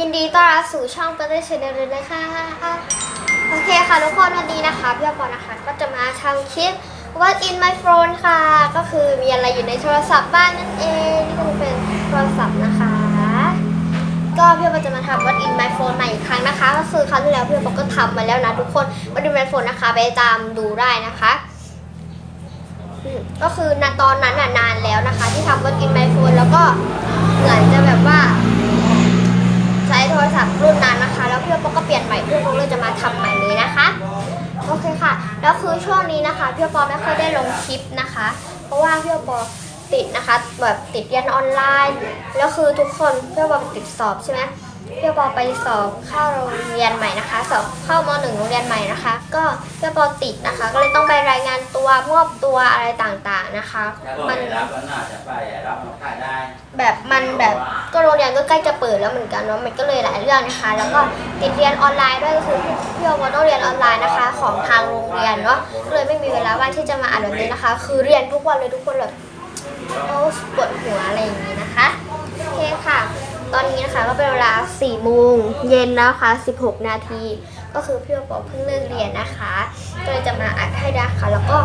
ยินดีต้อนรับสู่ช่องเปเตอร์ชาแนลเลยนะคะโอเคค่ะทุกคนวันนี้นะคะพี่ปอนะคะก็จะมาทำคลิป What in my phone ค่ะ ก็คือมีอะไรอยู่ในโทรศัพท์บ้างนั่นเองนี่ก็จะเป็นโทรศัพท์นะคะ ก็พี่ปอจะมาทำ What in my phone ใหม่อีกครั้งนะคะก็คือครั้งที่แล้วพี่ปอก็ทำมาแล้วนะทุกคน What in my phone นะคะไปตามดูได้นะคะก็คือณตอนนั้นนานแล้วนะคะ ที่ทำว่ากินไมโฟนแล้วก็เหมือนจะแบบ แล้วคือช่วงนี้นะคะพี่ปอไม่ค่อยได้ลงคลิปนะคะ เพราะว่าพี่ปอติดนะคะแบบติดเรียนออนไลน์ แล้วคือทุกคนพี่ปอติดสอบใช่ไหม พี่ปอไปสอบเข้าโรงเรียนใหม่นะคะ สอบเข้ามหนึ่งโรงเรียนใหม่นะคะ ก็พี่ปอติดนะคะ ก็เลยต้องไปรายงานตัวมอบตัวอะไรต่างๆนะคะ ถ้าก็มันไม่รับก็น่าจะไปรับมาขายได้แบบมันแบบก็โรงเรียนก็ใกล้จะเปิดแล้วเหมือนกันเนาะมันก็เลยหลายเรื่องนะคะ แล้วก็ติดเรียนออนไลน์ด้วยก็คือพี่โอวต้องเรียนออนไลน์นะคะ ของทางโรงเรียนเนาะก็เลยไม่มีเวลาว่างที่จะมาอ่านแบบนี้นะคะ คือเรียนทุกวันเลยทุกคนแบบโอ้ปวดหัวอะไรอย่างนี้นะคะโอเคค่ะ ตอนนี้นะคะก็เป็นเวลา4โมงเย็นแล้วค่ะ 16 นาที ก็คือพี่โอปอเพิ่งเลิกเรียนนะคะก็เลยจะมาอัดให้นะคะ แล้วก็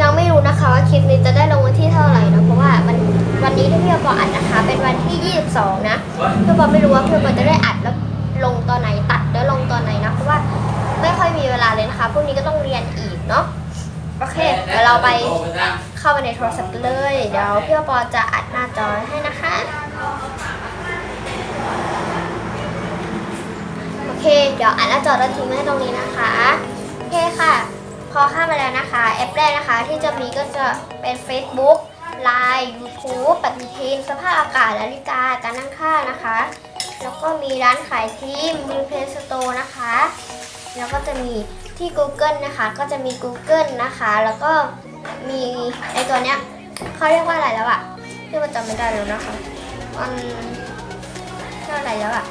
ยังไม่รู้นะคะว่าคลิปนี้จะได้ลงวันที่เท่าไหร่นะเพราะว่ามันวันนี้ที่พี่โอปออัดนะคะ เป็นวันที่ 22 นะพี่โอปอไม่รู้ว่าพี่โอปอจะได้อัดแล้วลงตอนไหนตัดแล้วลงตอนไหนนะเพราะว่าไม่ค่อยมีเวลาเลยนะคะพรุ่งนี้ก็ต้องเรียนอีกเนาะโอเคเดี๋ยวเราไปเข้าไปในโทรศัพท์เลย เดี๋ยวพี่โอปอจะอัดหน้าจอให้นะคะ โอ เคเดี๋ยวอ่านหน้าจอแล้วทิ้งไว้ตรงนี้นะคะโอเคค่ะ พอเข้ามาแล้วนะคะ แอปแรกนะคะที่จะมีก็จะเป็น Facebook Line YouTube ปฏิทินสภาพอากาศนาฬิกาการนั่งค่านะคะ แล้วก็มีร้านขายทีมมี Play Store นะคะ แล้วก็จะมีที่ Google นะคะ ก็จะมี Google นะคะ แล้วก็มีไอตัวเนี้ยเขาเรียกว่าอะไรแล้วอะที่มันจำไม่ได้แล้วนะคะมันเรียกอะไรแล้วอะ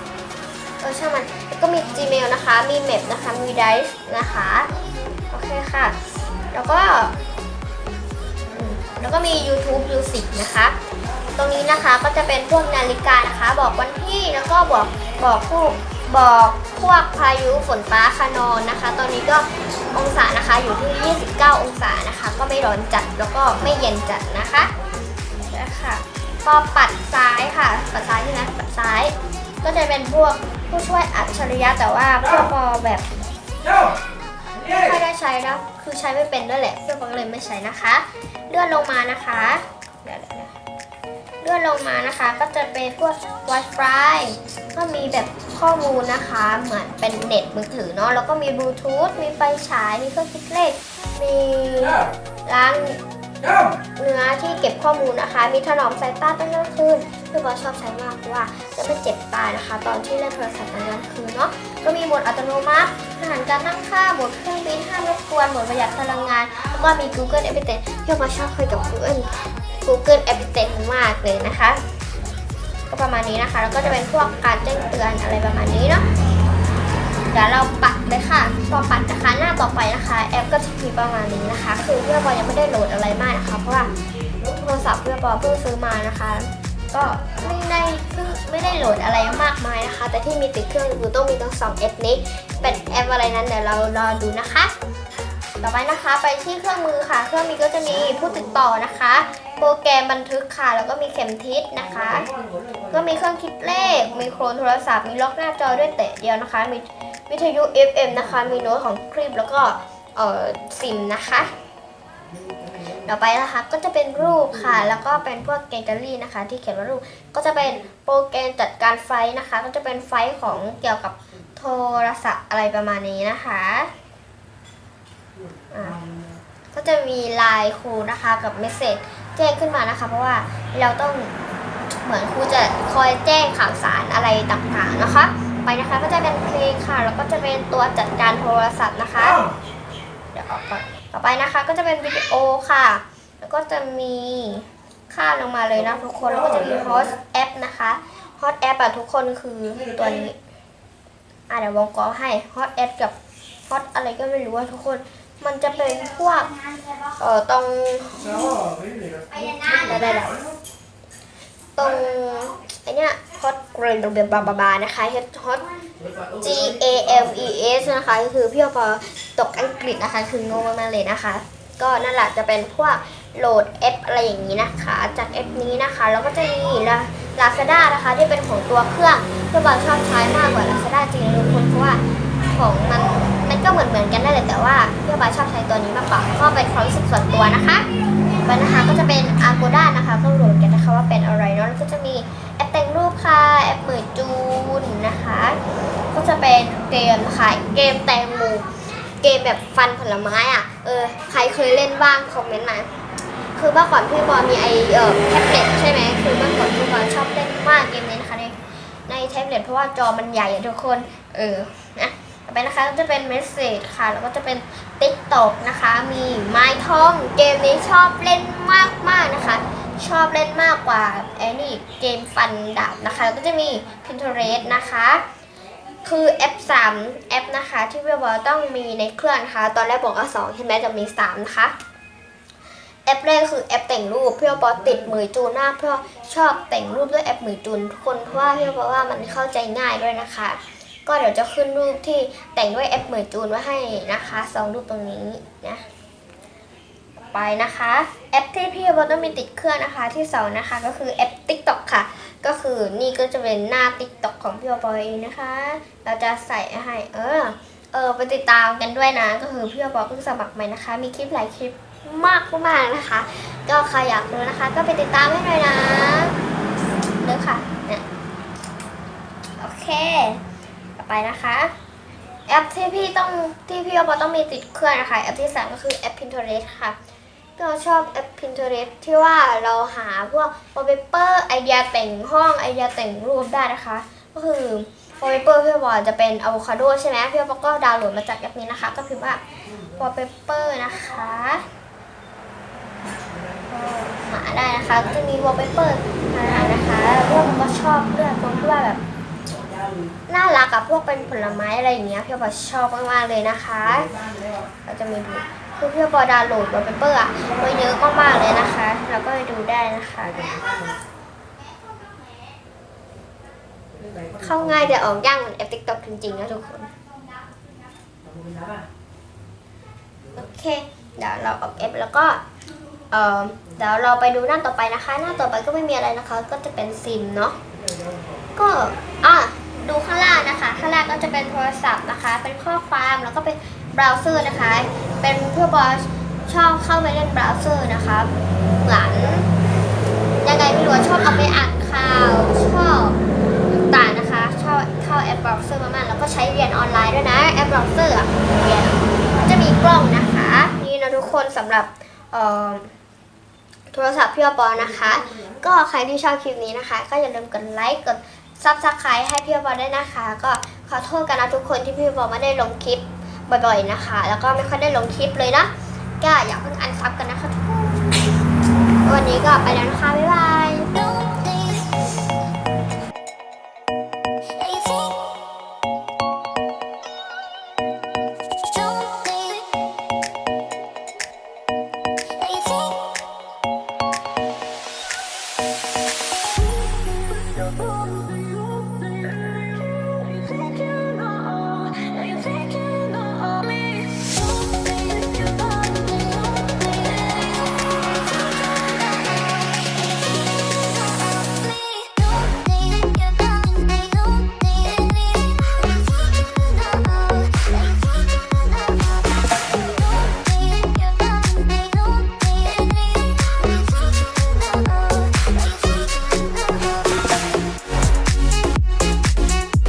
เออช่างมันแล้วก็มี Gmail นะคะ มี Map นะคะ มี Drive นะคะ โอเคค่ะ แล้วก็ แล้วก็มี YouTube Music นะคะ ตรงนี้นะคะก็จะเป็นพวกนาฬิกานะคะ บอกวันที่แล้วก็บอกบอกผู้บอกพวกพายุฝนฟ้าคะนองนะคะ ตอนนี้ก็องศานะคะอยู่ที่ 29 องศานะคะ ก็ไม่ร้อนจัดแล้วก็ไม่เย็นจัดนะคะนะคะพอปัดซ้ายค่ะ ปัดซ้ายใช่ไหมปัดซ้าย ก็จะเป็นพวก ผู้ช่วยอัจฉริยะแต่ว่าพวกปอแบบไม่ค่อยได้ใช้นะคือใช้ไม่เป็นด้วยแหละเพื่อนปอก็เลยไม่ใช้นะคะ เลื่อนลงมานะคะเดี๋ยวเลื่อนลงมานะคะ ก็จะเป็นพวก Wi-Fi ก็มีแบบข้อมูลนะคะ เหมือนเป็นเน็ตมือถือเนาะแล้วก็มีบลูทูธมีไฟฉาย มีเครื่องคิดเลขมีล้างเนื้อที่เก็บข้อมูลนะคะ มีถนอมสายตาตอนกลางคืน พี่บอสชอบใช้มากเพราะว่าจะไม่เจ็บตานะคะ ตอนที่เล่นโทรศัพท์ตอนกลางคืนเนาะก็มีโหมดอัตโนมัติอาหารการนั่งค่าโหมดเครื่องบินห้ามรบกวนโหมดประหยัดพลังงานแล้วก็มี Google Assistant พี่บอสชอบคุยกับ Google Google Assistant มากเลยนะคะ ก็ประมาณนี้นะคะ แล้วก็จะเป็นพวกการแจ้งเตือนอะไรประมาณนี้เนาะเดี๋ยวเราปัดเลยค่ะพอปัดนะคะหน้าต่อไปนะคะ แอปก็จะมีประมาณนี้นะคะ คือเพื่อบอยังไม่ได้โหลดอะไรมากนะคะ เพราะว่าโทรศัพท์เพื่อบอเพิ่งซื้อมานะคะ ก็ไม่ได้เพิ่งไม่ได้โหลดอะไรมากมายนะคะ แต่ที่มีติดเครื่องอยู่ต้องมีทั้งสองแอปนี้เป็นแอปอะไรนั้นเดี๋ยวเรารอดูนะคะ ต่อไปนะคะไปที่เครื่องมือค่ะ เครื่องนี้ก็จะมีผู้ติดต่อนะคะ โปรแกรมบันทึกค่ะ แล้วก็มีเข็มทิศนะคะ ก็มีเครื่องคิดเลข มีโครนโทรศัพท์ มีล็อกหน้าจอด้วยเตะเดียวนะคะ มีวิทยุ FM นะคะ มีโน้ตของคลิปแล้วก็เอ่อซิมนะคะ ต่อไปนะคะก็จะเป็นรูปค่ะ แล้วก็เป็นพวกแกลเลอรี่นะคะ ที่เขียนว่ารูปก็จะเป็นโปรแกรมจัดการไฟล์นะคะ ก็จะเป็นไฟล์ของเกี่ยวกับโทรศัพท์อะไรประมาณนี้นะคะอ่าก็จะมีไลน์ครูนะคะกับเมสเซจแจ้งขึ้นมานะคะ เพราะว่าเราต้องเหมือนครูจะคอยแจ้งข่าวสารอะไรต่างๆนะคะ ไปนะคะก็จะเป็นเพลงค่ะ แล้วก็จะเป็นตัวจัดการโทรศัพท์นะคะ เดี๋ยวออกก่อน ต่อไปนะคะก็จะเป็นวิดีโอค่ะ แล้วก็จะมีค่าลงมาเลยนะทุกคน แล้วก็จะมี Hot App นะคะ Hot App อะทุกคนคือตัวนี้ อะเดี๋ยววงกอให้ Hot App กับ Hot อะไรก็ไม่รู้ว่าทุกคน มันจะเป็นพวก เอ่อตรงได้ได้ได้ตรงไอเนี้ยฮอตเกรนเบบาบาบานะคะฮอต G A M E S นะคะก็คือพี่ปอ ตกอังกฤษนะคะ คืองงมากๆเลยนะคะ ก็นั่นแหละจะเป็นพวกโหลดแอปอะไรอย่างนี้นะคะ จากแอปนี้นะคะแล้วก็จะมีลาซาด้านะคะ ที่เป็นของตัวเครื่องพี่ปอชอบใช้มากกว่าลาซาด้าจริงๆทุกคนเพราะว่าของมันมันก็เหมือนเหมือนกันได้เลยแต่ว่าพี่ปอชอบใช้ตัวนี้มากกว่าก็เป็นความรู้สึกส่วนตัวนะคะไปนะคะก็จะเป็น Agoda นะคะก็โหลดกันนะคะว่าเป็นอะไรเนาะแล้วก็จะมีแอปแต่งรูปค่ะแอปเหมือจูนนะคะ ก็จะเป็นเกมค่ะเกมแตงโม เกมแบบฟันผลไม้อะ เออ ใครเคยเล่นบ้างคอมเมนต์มา คือเมื่อก่อนพี่บอลมีไอเอ่อแท็บเล็ตใช่ไหม คือเมื่อก่อนพี่บอลชอบเล่นมากเกมนี้นะคะในในแท็บเล็ตเพราะว่าจอมันใหญ่อะทุกคน เออ นะต่อไปนะคะก็จะเป็นเมสเซจค่ะ แล้วก็จะเป็นติ๊กตอกนะคะ มีไม้ทอง เกมนี้ชอบเล่นมากมากนะคะ ชอบเล่นมากกว่าไอ้นี่เกมฟันดาบนะคะ แล้วก็จะมี Pinterest นะคะ คือแอป3แนะคะ ที่พี่บอลต้องมีในเครื่องนะคะ ตอนแรกบอกว่า2ใช่ไหมจะมี3นะคะแอปแรกคือแอปแต่งรูปพี่บอลติดมือจูนหน้า เพราะชอบแต่งรูปด้วยแอปมือจูนทุกคนเพราะว่าพี่บอลว่ามันเข้าใจง่ายด้วยนะคะ ก็เดี๋ยวจะขึ้นรูปที่แต่งด้วยแอปมือจูนไว้ให้นะคะสองรูปตรงนี้นะไปนะคะ แอปที่พี่บอลต้องมีติดเครื่องนะคะที่สองนะคะก็คือแอป TikTok ค่ะ ก็คือนี่ก็จะเป็นหน้า TikTok ของพี่บอยเองนะคะ เราจะใส่ให้เออเออไปติดตามกันด้วยนะ ก็คือพี่บอยเพิ่งสมัครใหม่นะคะ มีคลิปหลายคลิปมากมากนะคะ ก็ใครอยากดูนะคะ ก็ไปติดตามให้หน่อยนะเด้อค่ะเนี่ยโอเค ต่อไปนะคะแอปที่พี่ต้องที่พี่บอยต้องมีติดเครื่องนะคะ แอปที่สามก็คือแอป Pinterest ค่ะ ก็ชอบแอป Pinterest ที่ว่าเราหาพวก wallpaper ไอเดียแต่งห้องไอเดียแต่งรูปได้นะคะ ก็คือ wallpaper พี่บอลจะเป็นอะโวคาโดใช่ไหมพี่บอลก็ดาวน์โหลดมาจากแอปนี้นะคะ ก็พิมพ์ว่า wallpaper นะคะก็หาได้นะคะก็จะมี wallpaper มานะคะแล้วพวกมันก็ชอบเลือกตรงที่ว่าแบบน่ารักอะพวกเป็นผลไม้อะไรอย่างเงี้ยพี่บอลชอบมากๆเลยนะคะเราจะมี ดูคือพี่บอดาวน์โหลดวอลเปเปอร์อะมาเยอะมากๆเลยนะคะ เราก็ไปดูได้นะคะ เข้าง่ายแต่ออกยากเหมือนแอปติ๊กต็อกจริงๆนะทุกคน โอเคเดี๋ยวเราออกแอปแล้วก็เออเดี๋ยวเราไปดูหน้าต่อไปนะคะ หน้าต่อไปก็ไม่มีอะไรนะคะ ก็จะเป็นซิมเนาะก็อะดูข้างล่างนะคะ ข้างล่างก็จะเป็นโทรศัพท์นะคะ เป็นข้อความแล้วก็เป็น เบราว์เซอร์นะคะ เป็นเพื่อบอสชอบเข้าไปเล่นเบราว์เซอร์นะคะเหมือนยังไงไม่รู้ชอบเอาไปอ่านข่าวชอบต่างนะคะ ชอบเข้าแอปเบราว์เซอร์มากๆแล้วก็ใช้เรียนออนไลน์ด้วยนะแอปเบราว์เซอร์อะเรียนจะมีกล้องนะคะ นี่นะทุกคนสำหรับโทรศัพท์พี่ปอนะคะ ก็ใครที่ชอบคลิปนี้นะคะ ก็อย่าลืมกดไลค์กดซับสไครต์ให้พี่บอลด้นะคะ ก็ขอโทษกันนะทุกคนที่พี่บอลไม่ได้ลงคลิป บ่อยๆนะคะ แล้วก็ไม่ค่อยได้ลงคลิปเลยนะก็อย่าเพิ่งอันซับกันนะคะทุกคนวันนี้ก็ไปแล้วนะคะ